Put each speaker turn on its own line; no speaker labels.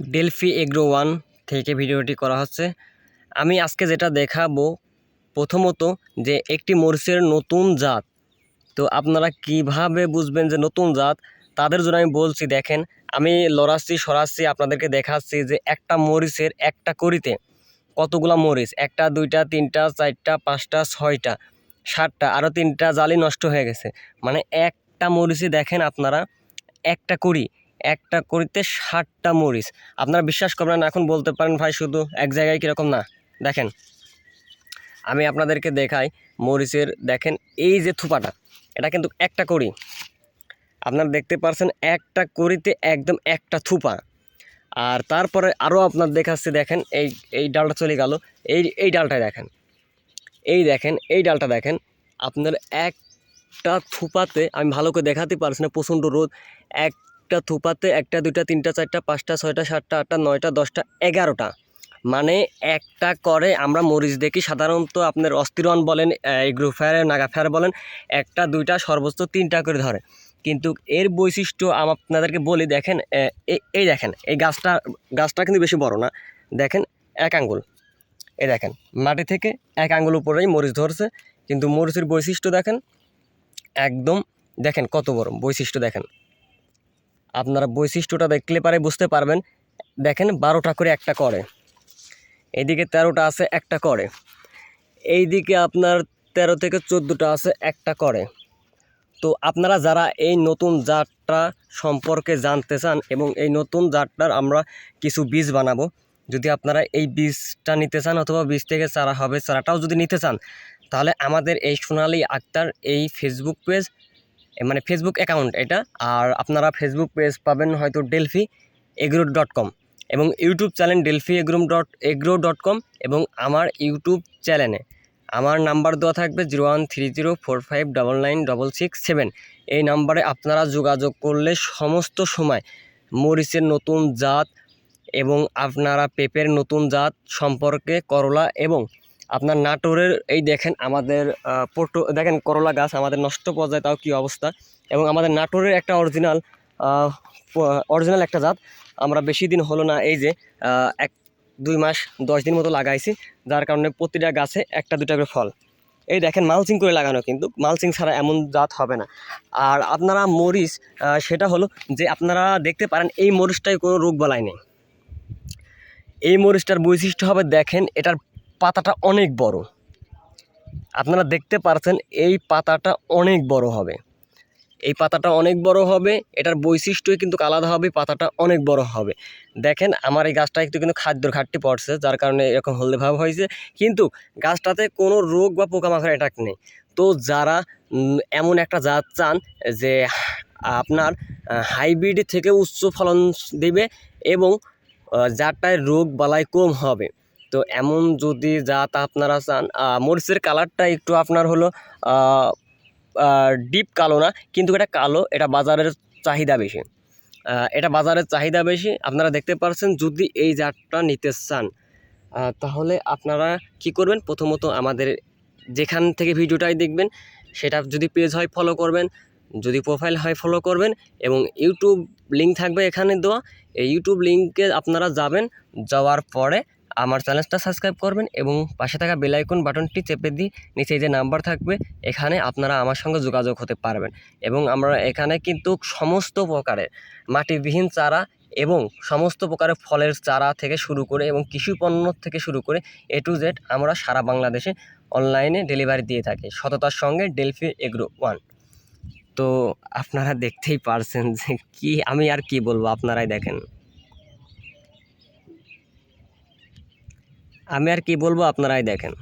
Delphi agro one থেকে ভিডিওটি করা হচ্ছে। আমি আজকে যেটা দেখাবো, প্রথমত যে একটি মরিচের নতুন জাত। তো আপনারা কীভাবে বুঝবেন যে নতুন জাত, তাদের জন্য আমি বলছি, দেখেন, আমি লড়াচ্ছি, সরাচ্ছি, আপনাদেরকে দেখাচ্ছি যে একটা মরিচের একটা করিতে কতগুলা মরিচ? একটা, দুইটা, তিনটা, চারটা, পাঁচটা, ছয়টা, সাতটা আরও তিনটা জালি নষ্ট হয়ে গেছে। মানে একটা মরিচে দেখেন আপনারা, একটা করি। একটা করিতে ষাটটা মরিচ। আপনারা বিশ্বাস করবেন না, এখন বলতে পারেন ভাই শুধু এক জায়গায় কীরকম না। দেখেন, আমি আপনাদেরকে দেখাই মরিচের, দেখেন এই যে থুপাটা, এটা কিন্তু একটা করি আপনারা দেখতে পারছেন একটা করিতে একদম একটা থুপা। আর তারপরে আরও আপনার দেখাচ্ছে, দেখেন এই এই ডালটা চলে গেল। এই এই ডালটা দেখেন, এই দেখেন, এই ডালটা দেখেন, আপনার একটা থুপাতে, আমি ভালো করে দেখাতে পারছি না, প্রচণ্ড রোদ একটা থুপাতে একটা, দুইটা, তিনটা, চারটা, পাঁচটা, ছয়টা, সাতটা, আটটা, নয়টা, দশটা, এগারোটা। মানে একটা করে আমরা মরিচ দেখি, সাধারণত আপনার অস্থিরন বলেন এগ্রো ফায়ার, নাগা ফায়ার বলেন, একটা, দুইটা, সর্বোচ্চ তিনটা করে ধরে। কিন্তু এর বৈশিষ্ট্য আপনাদেরকে বলি, দেখেন এই- এই দেখেন, এই গাছটা গাছটা কিন্তু বেশি বড় না। দেখেন, এক আঙ্গুল। এই দেখেন, মাটি থেকে এক আঙ্গুল উপরেই মরিচ ধরছে। কিন্তু মরিচের বৈশিষ্ট্য দেখেন, একদম, দেখেন কত বড় বৈশিষ্ট্য দেখেন। আপনারা বৈশিষ্ট্যটা দেখলে পারে বুঝতে পারবেন। দেখেন বারোটা করে একটা করে। এইদিকে তেরোটা আছে, একটা করে। এইদিকে আপনার তেরো থেকে চোদ্দোটা আছে, একটা করে। তো আপনারা যারা এই নতুন জাতটা সম্পর্কে জানতে চান এবং এই নতুন জাতটার আমরা কিছু বীজ বানাবো, যদি আপনারা এই বীজটা নিতে চান অথবা বীজ থেকে চারা হবে, চারাটাও যদি নিতে চান, তাহলে আমাদের এই সোনালি আক্তার এই ফেসবুক পেজ মানে ফেসবুক অ্যাকাউন্ট এটা। আর আপনারা ফেসবুক পেজ পাবেন হয়তো ডেলফি এগ্রো ডট কম এবং YouTube channel Delphi agro dot agro dot com এবং আমার ইউটিউব চ্যানেলে আমার নাম্বার দেওয়া থাকবে zero one three zero four five double nine double six seven এই নাম্বারে আপনারা যোগাযোগ করলে সমস্ত সময় মরিচের নতুন জাত এবং আপনারা পেঁপের নতুন জাত সম্পর্কে করলা এবং আপনার নাটোরের, এই দেখেন আমাদের পটো, দেখেন করলা গাছ আমাদের নষ্ট পর্যায়ে তাও কী অবস্থা? এবং আমাদের নাটোরের একটা অরিজিনাল অরিজিনাল একটা জাত, আমরা বেশি দিন হলো না, এই যে এক, দুই মাস, দশ দিন মতো লাগাইছি, যার কারণে প্রতিটা গাছে একটা দুটা করে ফল। এই দেখেন মালচিং করে লাগানো কিন্তু, মালচিং ছাড়া এমন জাত হবে না। আর আপনারা মরিচ সেটা হলো যে আপনারা দেখতে পারেন, এই মরিচটাই কোনো রোগ বালাই নেই। এই মরিচটার বৈশিষ্ট্য হবে, দেখেন, এটার পাতাটা অনেক বড়। আপনারা দেখতে পারছেন এই পাতাটা অনেক বড় হবে। এই পাতাটা অনেক বড় হবে, এটার বৈশিষ্ট্যই কিন্তু আলাদা হবে, পাতাটা অনেক বড় হবে। দেখেন, আমার এই গাছটা একটু কিন্তু খাদ্যর ঘাটতি পড়ছে, যার কারণে এরকম হলদে ভাব হয়েছে। কিন্তু গাছটাতে কোনো রোগ বা পোকামাকড় অ্যাটাক নেই। তো যারা এমন একটা জাত চান যে আপনার হাইব্রিড থেকে উচ্চ ফলন দেবে এবং যারটায় রোগ বালাই কম হবে। তো এমন যদি জাত আপনারা চান মরিচের কালারটা একটু আপনার হলো ডিপ কালো না, কিন্তু এটা কালো, এটা বাজারের চাহিদা বেশি। এটা বাজারের চাহিদা বেশি। আপনারা দেখতে পারছেন যদি এই জাতটা নিতে চান তাহলে আপনারা কি করবেন? প্রথমত আমাদের যেখান থেকে ভিডিওটাই দেখবেন, সেটা যদি পেজ হয় ফলো করবেন, যদি প্রোফাইল হয় ফলো করবেন এবং ইউটিউব লিঙ্ক থাকবে এখানে দেওয়া। এই ইউটিউব লিঙ্কে আপনারা যাবেন, যাওয়ার পরে আমার চ্যানেলটা সাবস্ক্রাইব করবেন এবং পাশে থাকা বেল আইকন বাটনটি চেপে দিয়ে নিচে যে নাম্বার থাকবে, এখানে আপনারা আমার সঙ্গে যোগাযোগ হতে পারবেন। এবং আমরা এখানে কিন্তু সমস্ত প্রকারের মাটিবিহীন চারা এবং সমস্ত প্রকারের ফলের চারা থেকে শুরু করে এবং কৃষি পণ্য থেকে শুরু করে এ টু জেড আমরা সারা বাংলাদেশে অনলাইনে ডেলিভারি দিয়ে থাকি। সততার সঙ্গে ডেলফি এগ্রো ওয়ান তো আপনারা দেখতেই পারছেন যে কি, আমি আর কি বলব, আপনারাই দেখেন। আমি আর কি বলব আপনারাই দেখেন।